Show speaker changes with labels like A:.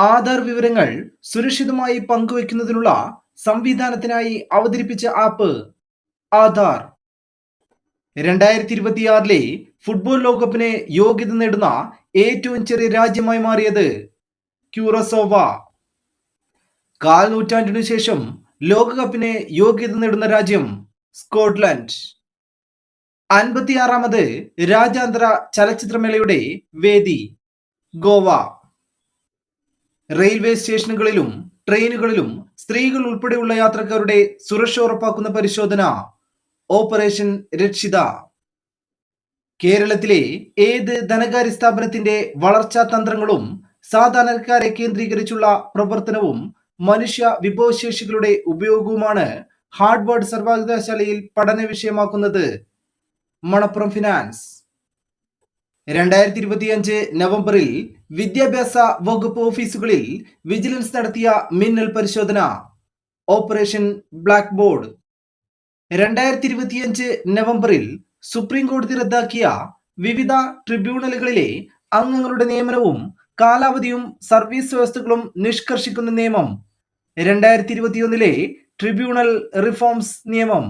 A: ആധാർ വിവരങ്ങൾ സുരക്ഷിതമായി പങ്കുവയ്ക്കുന്നതിനുള്ള സംവിധാനത്തിനായി അവതരിപ്പിച്ച ആപ്പ് ആധാർ. രണ്ടായിരത്തി ഇരുപത്തിയാറിലെ ഫുട്ബോൾ ലോകകപ്പിന് യോഗ്യത നേടുന്ന ഏറ്റവും ചെറിയ രാജ്യമായി മാറിയത് ക്യൂറസോവ. കാൽ നൂറ്റാണ്ടിനു ശേഷം ലോകകപ്പിന് യോഗ്യത നേടുന്ന രാജ്യം സ്കോട്ട്ലൻഡ്. അൻപത്തിയാറാമത് രാജ്യാന്തര ചലച്ചിത്രമേളയുടെ വേദി ഗോവ. റെയിൽവേ സ്റ്റേഷനുകളിലും ട്രെയിനുകളിലും സ്ത്രീകൾ ഉൾപ്പെടെയുള്ള യാത്രക്കാരുടെ സുരക്ഷ ഉറപ്പാക്കുന്ന പരിശോധന ഓപ്പറേഷൻ രക്ഷിത. കേരളത്തിലെ ഏത് ധനകാര്യ സ്ഥാപനത്തിന്റെ വളർച്ചാ തന്ത്രങ്ങളും സാധാരണക്കാരെ കേന്ദ്രീകരിച്ചുള്ള പ്രവർത്തനവും മനുഷ്യ വിഭവശേഷികളുടെ ഉപയോഗവുമാണ് ഹാർഡ്വേർഡ് സർവകലാശാലയിൽ പഠന വിഷയമാക്കുന്നത്. മണപ്പുറം ഫിനാൻസ്. രണ്ടായിരത്തി ഇരുപത്തിയഞ്ച് നവംബറിൽ വിദ്യാഭ്യാസ വകുപ്പ് ഓഫീസുകളിൽ വിജിലൻസ് നടത്തിയ മിന്നൽ പരിശോധന ഓപ്പറേഷൻ ബ്ലാക്ക് ബോർഡ്. രണ്ടായിരത്തി ഇരുപത്തിയഞ്ച് നവംബറിൽ സുപ്രീം കോടതി റദ്ദാക്കിയ വിവിധ ട്രിബ്യൂണലുകളിലെ അംഗങ്ങളുടെ നിയമനവും കാലാവധിയും സർവീസ് വ്യവസ്ഥകളും നിഷ്കർഷിക്കുന്ന നിയമം. രണ്ടായിരത്തി ഇരുപത്തിയൊന്നിലെ ട്രിബ്യൂണൽ റിഫോംസ് നിയമം.